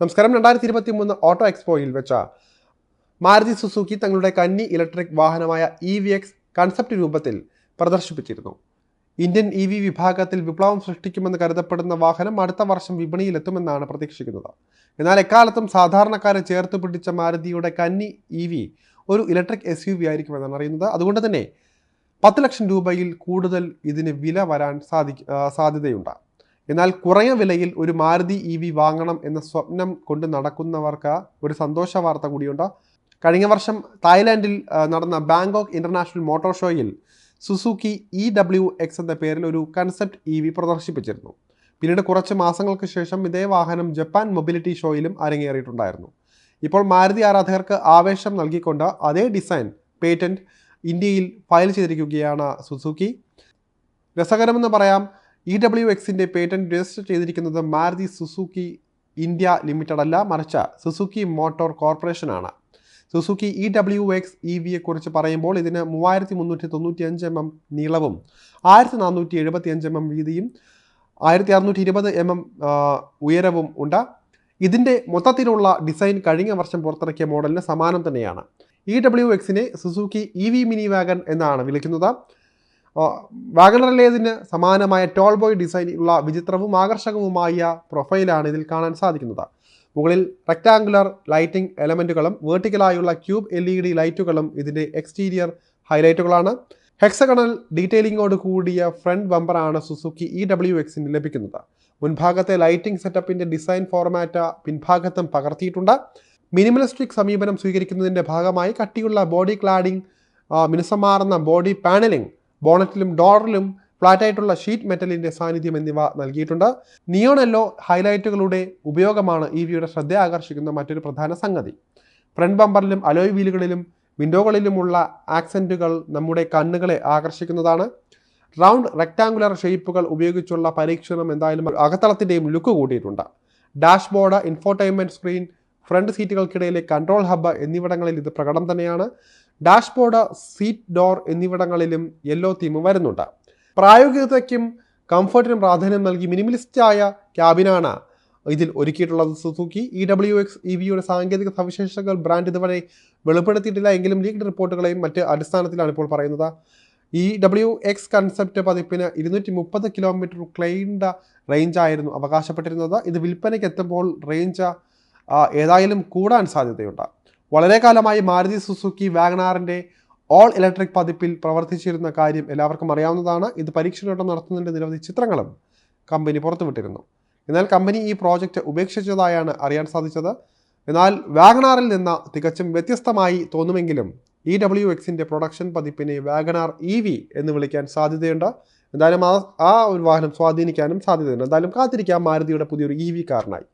നമസ്കാരം. രണ്ടായിരത്തി ഇരുപത്തി മൂന്ന് ഓട്ടോ എക്സ്പോയിൽ വെച്ച മാരുതി സുസുക്കി തങ്ങളുടെ കന്നി ഇലക്ട്രിക് വാഹനമായ ഇ വി എക്സ് കൺസെപ്റ്റ് രൂപത്തിൽ പ്രദർശിപ്പിച്ചിരുന്നു. ഇന്ത്യൻ ഇ വി വിഭാഗത്തിൽ വിപ്ലവം സൃഷ്ടിക്കുമെന്ന് കരുതപ്പെടുന്ന വാഹനം അടുത്ത വർഷം വിപണിയിലെത്തുമെന്നാണ് പ്രതീക്ഷിക്കുന്നത്. എന്നാൽ എക്കാലത്തും സാധാരണക്കാരെ ചേർത്ത് പിടിച്ച മാരുതിയുടെ കന്നി ഇ വി ഒരു ഇലക്ട്രിക് എസ് യു വി ആയിരിക്കുമെന്നാണ് അറിയുന്നത്. അതുകൊണ്ട് തന്നെ പത്ത് ലക്ഷം രൂപയിൽ കൂടുതൽ ഇതിന് വില വരാൻ സാധി സാധ്യതയുണ്ടാകും സാധ്യതയുണ്ട്. എന്നാൽ കുറഞ്ഞ വിലയിൽ ഒരു മാരുതി ഇ വി വാങ്ങണം എന്ന സ്വപ്നം കൊണ്ട് നടക്കുന്നവർക്ക് ഒരു സന്തോഷ വാർത്ത കൂടിയുണ്ട്. കഴിഞ്ഞ വർഷം തായ്ലാൻഡിൽ നടന്ന ബാങ്കോക്ക് ഇന്റർനാഷണൽ മോട്ടോർ ഷോയിൽ സുസുക്കി ഇ ഡബ്ല്യു എക്സ് എന്ന പേരിൽ ഒരു കൺസെപ്റ്റ് ഇ വി പ്രദർശിപ്പിച്ചിരുന്നു. പിന്നീട് കുറച്ച് മാസങ്ങൾക്ക് ശേഷം ഇതേ വാഹനം ജപ്പാൻ മൊബിലിറ്റി ഷോയിലും അരങ്ങേറിയിട്ടുണ്ടായിരുന്നു. ഇപ്പോൾ മാരുതി ആരാധകർക്ക് ആവേശം നൽകിക്കൊണ്ട് അതേ ഡിസൈൻ പേറ്റന്റ് ഇന്ത്യയിൽ ഫയൽ ചെയ്തിരിക്കുകയാണ് സുസുക്കി. രസകരമെന്ന് പറയാം ഇ ഡബ്ല്യു എക്സിന്റെ പേറ്റന്റ് രജിസ്റ്റർ ചെയ്തിരിക്കുന്നത് മാരുതി സുസുക്കി ഇന്ത്യ ലിമിറ്റഡ് അല്ല മറിച്ച് Suzuki motor കോർപ്പറേഷനാണ് Suzuki E W X E വിയെക്കുറിച്ച് പറയുമ്പോൾ ഇതിന് മൂവായിരത്തി മുന്നൂറ്റി തൊണ്ണൂറ്റി അഞ്ച് എം എം നീളവും ആയിരത്തി നാനൂറ്റി എഴുപത്തി അഞ്ച് എം എം വീതിയും ആയിരത്തി അറുന്നൂറ്റി ഇരുപത് എം എം ഉയരവും ഉണ്ട്. ഇതിന്റെ മൊത്തത്തിലുള്ള ഡിസൈൻ കഴിഞ്ഞ വർഷം പുറത്തിറക്കിയ മോഡലിന് സമാനം തന്നെയാണ്. E W എക്സിനെ Suzuki E V mini wagon എന്നാണ് വിളിക്കുന്നത്. വാഗണറിലേതിന് സമാനമായ ടോൾ ബോയ് ഡിസൈനുള്ള വിചിത്രവും ആകർഷകവുമായ പ്രൊഫൈലാണ് ഇതിൽ കാണാൻ സാധിക്കുന്നത്. മുകളിൽ റെക്ടാങ്കുലർ ലൈറ്റിംഗ് എലമെന്റുകളും വേർട്ടിക്കലായുള്ള ക്യൂബ് എൽ ഇ ഡി ലൈറ്റുകളും ഇതിന്റെ എക്സ്റ്റീരിയർ ഹൈലൈറ്റുകളാണ് ഹെക്സഗണൽ ഡീറ്റെയിലിംഗോട് കൂടിയ ഫ്രണ്ട് ബമ്പറാണ് സുസുക്കി ഇ ഡബ്ല്യു എക്സിന് ലഭിക്കുന്നത്. മുൻഭാഗത്തെ ലൈറ്റിംഗ് സെറ്റപ്പിന്റെ ഡിസൈൻ ഫോർമാറ്റ് പിൻഭാഗത്തും പകർത്തിയിട്ടുണ്ട്. മിനിമലിസ്റ്റിക് സമീപനം സ്വീകരിക്കുന്നതിന്റെ ഭാഗമായി കട്ടിയുള്ള ബോഡി ക്ലാഡിംഗ് മിനുസമാർന്ന ബോഡി പാനലിംഗ് ബോണറ്റിലും ഡോറിലും ഫ്ലാറ്റായിട്ടുള്ള ഷീറ്റ് മെറ്റലിന്റെ സാന്നിധ്യം എന്നിവ നൽകിയിട്ടുണ്ട്. നിയോണെല്ലോ ഹൈലൈറ്റുകളുടെ ഉപയോഗമാണ് ഈ വിയുടെ ശ്രദ്ധ ആകർഷിക്കുന്ന മറ്റൊരു പ്രധാന സംഗതി. ഫ്രണ്ട് ബമ്പറിലും അലോയ് വീലുകളിലും വിൻഡോകളിലുമുള്ള ആക്സെന്റുകൾ നമ്മുടെ കണ്ണുകളെ ആകർഷിക്കുന്നതാണ്. റൗണ്ട് റെക്ടാങ്കുലർ ഷേപ്പുകൾ ഉപയോഗിച്ചുള്ള പരീക്ഷണം എന്തായാലും അകത്തളത്തിന്റെയും ലുക്ക് കൂട്ടിയിട്ടുണ്ട് ഡാഷ്ബോർഡ് ഇൻഫോർടൈൻമെന്റ് സ്ക്രീൻ ഫ്രണ്ട് സീറ്റുകൾക്കിടയിലെ കൺട്രോൾ ഹബ്ബ് എന്നിവിടങ്ങളിൽ ഇത് പ്രകടം തന്നെയാണ്. ഡാഷ്ബോർഡ് സീറ്റ് ഡോർ എന്നിവിടങ്ങളിലും യെല്ലോ തീം വരുന്നുണ്ട്. പ്രായോഗികതയ്ക്കും കംഫർട്ടിനും പ്രാധാന്യം നൽകി മിനിമലിസ്റ്റായ ക്യാബിനാണ് ഇതിൽ ഒരുക്കിയിട്ടുള്ളത്. Suzuki E W X E വിയുടെ സാങ്കേതിക സവിശേഷതകൾ ബ്രാൻഡ് ഇതുവരെ വെളിപ്പെടുത്തിയിട്ടില്ല. എങ്കിലും ലീഗ് റിപ്പോർട്ടുകളെയും മറ്റ് അടിസ്ഥാനത്തിലാണ് ഇപ്പോൾ പറയുന്നത്. ഇ ഡബ്ല്യു എക്സ് കൺസെപ്റ്റ് പതിപ്പിന് ഇരുന്നൂറ്റി മുപ്പത് കിലോമീറ്റർ ക്ലെയിൻഡ് റേഞ്ചായിരുന്നു അവകാശപ്പെട്ടിരുന്നത്. ഇത് വിൽപ്പനയ്ക്ക് എത്തുമ്പോൾ റേഞ്ച് ഏതായാലും കൂടാൻ സാധ്യതയുണ്ട്. വളരെ കാലമായി മാരുതി സുസുക്കി വാഗനാറിന്റെ ഓൾ ഇലക്ട്രിക് പതിപ്പിൽ പ്രവർത്തിച്ചിരുന്ന കാര്യം എല്ലാവർക്കും അറിയാവുന്നതാണ്. ഇത് പരീക്ഷണോട്ടം നടത്തുന്നതിന്റെ നിരവധി ചിത്രങ്ങളും കമ്പനി പുറത്തുവിട്ടിരുന്നു. എന്നാൽ കമ്പനി ഈ പ്രോജക്റ്റ് ഉപേക്ഷിച്ചതായാണ് അറിയാൻ സാധിച്ചത്. എന്നാൽ വാഗനാറിൽ നിന്ന് തികച്ചും വ്യത്യസ്തമായി തോന്നുമെങ്കിലും ഇ ഡബ്ല്യു എക്സിന്റെ പ്രൊഡക്ഷൻ പതിപ്പിനെ വാഗനാർ ഇ വി എന്ന് വിളിക്കാൻ സാധ്യതയുണ്ട്. എന്തായാലും ആ ആ ഒരു വാഹനം സ്വാധീനിക്കാനും സാധ്യതയുണ്ട്. എന്തായാലും കാത്തിരിക്കാം. മാരുതിയുടെ പുതിയൊരു ഇ വി കാറിനായി